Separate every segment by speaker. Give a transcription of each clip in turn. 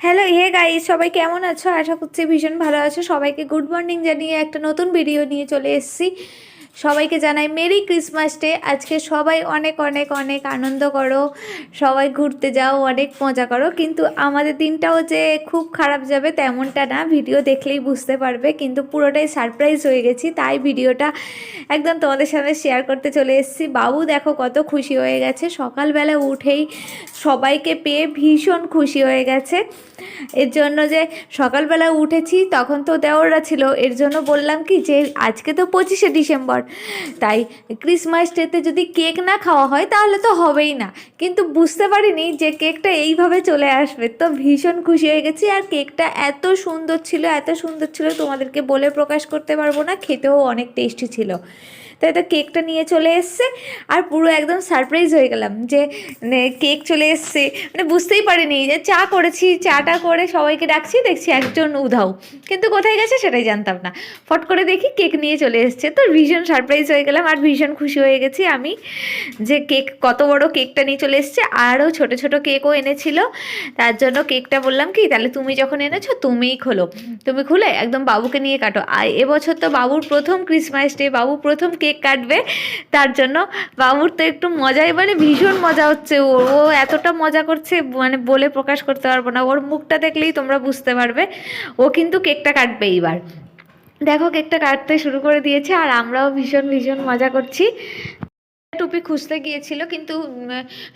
Speaker 1: Hello হে গাই সবাই কেমন আছো? আশা করছি ভীষণ ভালো আছো। সবাইকে গুড মর্নিং জানিয়ে একটা নতুন ভিডিও নিয়ে চলে এসেছি। সবাইকে জানাই মেরি ক্রিসমাস ডে। আজকে সবাই অনেক অনেক অনেক আনন্দ করো, সবাই ঘুরতে যাও, অনেক মজা করো। কিন্তু আমাদের দিনটাও যে খুব খারাপ যাবে তেমনটা না, ভিডিও দেখলেই বুঝতে পারবে। কিন্তু পুরোটাই সারপ্রাইজ হয়ে গেছি, তাই ভিডিওটা একদম তোমাদের সাথে শেয়ার করতে চলে এসেছি। বাবু দেখো কত খুশি হয়ে গেছে। সকালবেলা উঠেই সবাইকে পেয়ে ভীষণ খুশি হয়ে গেছে। এর জন্য যে সকালবেলা উঠেছি, তখন তো দেওররা ছিল। এর জন্য বললাম কি যে আজকে তো পঁচিশে ডিসেম্বর তাই ক্রিসমাস ডেতে যদি কেক না খাওয়া হয়, তাহলে তো হবেই না। কিন্তু বুঝতে পারিনি যে কেকটা এইভাবে চলে আসবে। তো ভীষণ খুশি হয়ে গেছি। আর কেকটা এত সুন্দর ছিল, এত সুন্দর ছিল, তোমাদেরকে বলে প্রকাশ করতে পারব না, খেতেও অনেক টেস্টি ছিল। তাই তো কেকটা নিয়ে চলে এসছে আর পুরো একদম সারপ্রাইজ হয়ে গেলাম যে মানে কেক চলে এসছে। মানে বুঝতেই পারিনি যে চা করেছি, চাটা করে সবাইকে ডাকছি, দেখছি একজন উধাও। কিন্তু কোথায় গেছে সেটাই জানতাম না। ফট করে দেখি কেক নিয়ে চলে এসছে। তো ভীষণ সারপ্রাইজ হয়ে গেলাম আর ভীষণ খুশি হয়ে গেছি আমি যে কেক, কত বড় কেকটা নিয়ে চলে এসছে। আরও ছোট ছোট কেকও এনেছিল। তার জন্য কেকটা বললাম কি, তাহলে তুমি যখন এনেছো তুমিই খোলো। তুমি খুলে একদম বাবুকে নিয়ে কাটো। আর এবছর তো বাবুর প্রথম ক্রিসমাস ডে বাবু প্রথম কেক কাটবে। তার জন্য বাবুর তো একটু মজাই মানে ভীষণ মজা হচ্ছে ও। ও এতটা মজা করছে মানে বলে প্রকাশ করতে পারব না। ওর মুখটা দেখলেই তোমরা বুঝতে পারবে। ও কিন্তু কেকটা কাটবে এইবার। দেখো কেকটা কাটতে শুরু করে দিয়েছে, আর আমরাও ভীষণ ভীষণ মজা করছি। টুপি খুঁজতে গিয়েছিল, কিন্তু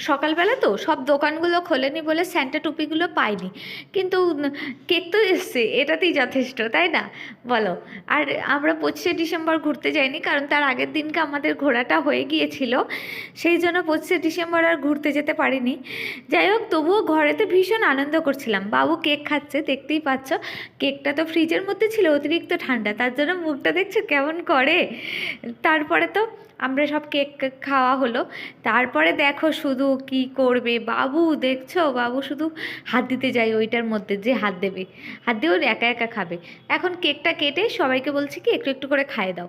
Speaker 1: সকালবেলা তো সব দোকানগুলো খোলেনি বলে স্যান্টা টুপিগুলো পাইনি। কিন্তু কেক তো এসছে, এটাতেই যথেষ্ট, তাই না? বলো। আর আমরা পঁচিশে ডিসেম্বর ঘুরতে যাইনি, কারণ তার আগের দিনকে আমাদের ঘোরাটা হয়ে গিয়েছিল। সেই জন্য পঁচিশে ডিসেম্বর আর ঘুরতে যেতে পারিনি। যাই হোক, তবুও ঘরেতে ভীষণ আনন্দ করছিলাম। বাবু কেক খাচ্ছে, দেখতেই পাচ্ছ, কেকটা তো ফ্রিজের মধ্যে ছিল, অতিরিক্ত ঠান্ডা, তার জন্য মুখটা দেখছ কেমন করে? তারপরে তো আমরা সব কেক খাওয়া হলো। তারপরে দেখো শুধু কি করবে? বাবু, দেখছ? বাবু শুধু হাত দিতে যাই ওইটার মধ্যে যে হাত দেবে। হাত দিয়ে ওর একা একা খাবে। এখন কেকটা কেটে সবাইকে বলছি কি, একটু একটু করে খাইয়ে দাও।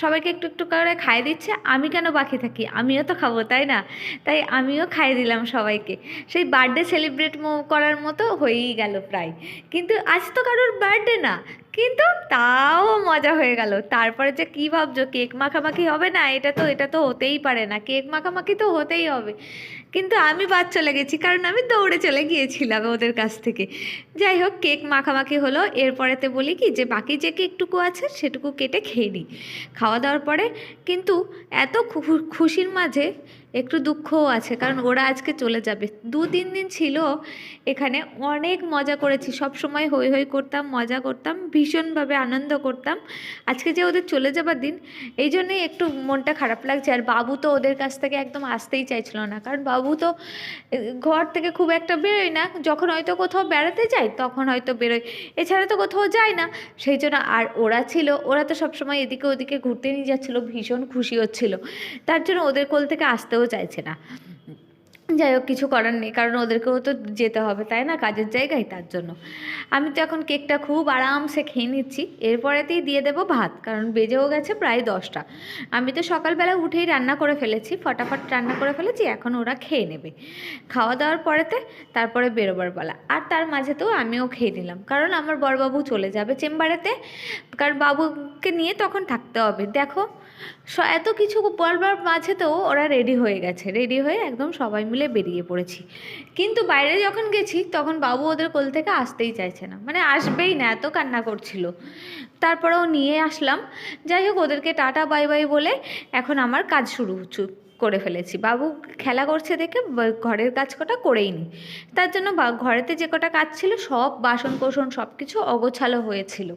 Speaker 1: সবাইকে একটু একটু করে খাইয়ে দিচ্ছে, আমি কেন বাকি থাকি? আমিও তো খাব, তাই না? তাই আমিও খাইয়ে দিলাম সবাইকে। সেই বার্থডে সেলিব্রেট করার মতো হয়েই গেল প্রায়। কিন্তু আজ তো কারোর বার্থডে না, কিন্তু তাও মজা হয়ে গেল। তারপরে যে কী ভাবছ, কেক মাখামাখি হবে না? এটা তো এটা তো হতেই পারে না। কেক মাখামাখি তো হতেই হবে। কিন্তু আমি বাদ চলে গেছি, কারণ আমি দৌড়ে চলে গিয়েছিলাম ওদের কাছ থেকে। যাই হোক, কেক মাখামাখি হলো। এরপরেতে বলি কি, যে বাকি যে কেকটুকু আছে, সেটুকু কেটে খেয়ে নিই। খাওয়া দাওয়ার পরে কিন্তু এত খুশির মাঝে একটু দুঃখও আছে, কারণ ওরা আজকে চলে যাবে। দু, তিন দিন ছিল এখানে, অনেক মজা করেছি। সব সময় হই হই করতাম, মজা করতাম, ভীষণভাবে আনন্দ করতাম। আজকে যে ওদের চলে যাবার দিন, এই জন্যই একটু মনটা খারাপ লাগছে। আর বাবু তো ওদের কাছ থেকে একদম আসতেই চাইছিল না। কারণ বাবু তো ঘর থেকে খুব একটা বেরোয় না। যখন হয়তো কোথাও বেড়াতে যায়, তখন হয়তো বেরোয়। এছাড়া তো কোথাও যায় না। সেই জন্য আর ওরা ছিল, ওরা তো সবসময় এদিকে ওদিকে ঘুরতে নিয়ে যাচ্ছিল, ভীষণ খুশি হচ্ছিল। তার জন্য ওদের কোল থেকে আসতেও চাইছে না। যাই হোক, কিছু করার নেই, কারণ ওদেরকেও তো যেতে হবে, তাই না? কাজের জায়গায় তার জন্য। আমি তো এখন কেকটা খুব আরামসে খেয়ে নিচ্ছি। এরপরেতেই দিয়ে দেবো ভাত, কারণ বেজেও গেছে প্রায় দশটা। আমি তো সকালবেলা উঠেই রান্না করে ফেলেছি, ফটাফট রান্না করে ফেলেছি, এখন ওরা খেয়ে নেবে। খাওয়া দাওয়ার পরেতে তারপরে বেরোবার বেলা আর তার মাঝেতেও আমিও খেয়ে নিলাম, কারণ আমার বড়বাবু চলে যাবে চেম্বারেতে, কারণ বাবুকে নিয়ে তখন থাকতে হবে। দেখো এত কিছু বলবার মাঝেতেও ওরা রেডি হয়ে গেছে, রেডি হয়ে একদম সবাই মিলে বেরিয়ে পড়েছি। কিন্তু বাইরে যখন গেছি, তখন বাবু ওদের কোল থেকে আসতেই চাইছে না। মানে আসবেই না, এত কান্না করছিল। তারপরেও নিয়ে আসলাম। যাই হোক, ওদেরকে টাটা, বাই বাই বলে এখন আমার কাজ শুরু চু- করে ফেলেছি। বাবু খেলা করছে দেখে ঘরের কাজ কটা করেই নি। তার জন্য ঘরেতে যে কটা কাজ ছিল সব বাসন কোসন সব কিছু অগোছালো হয়েছিল।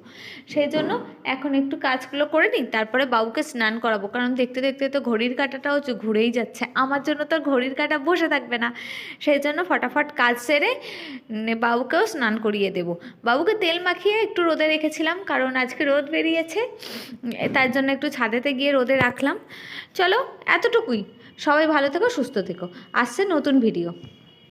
Speaker 1: সেই জন্য এখন একটু কাজগুলো করে নিই, তারপরে বাবুকে স্নান করাবো। কারণ দেখতে দেখতে তো ঘড়ির কাঁটাটাও ঘুরেই যাচ্ছে। আমার জন্য তো ঘড়ির কাঁটা বসে থাকবে না। সেই জন্য ফটাফট কাজ সেরে বাবুকেও স্নান করিয়ে দেবো। বাবুকে তেল মাখিয়ে একটু রোদে রেখেছিলাম, কারণ আজকে রোদ বেরিয়েছে। তার জন্য একটু ছাদেতে গিয়ে রোদে রাখলাম। চলো, এতটুকুই। সবাই ভালো থেকো সুস্থ থেকো। আসছে নতুন ভিডিও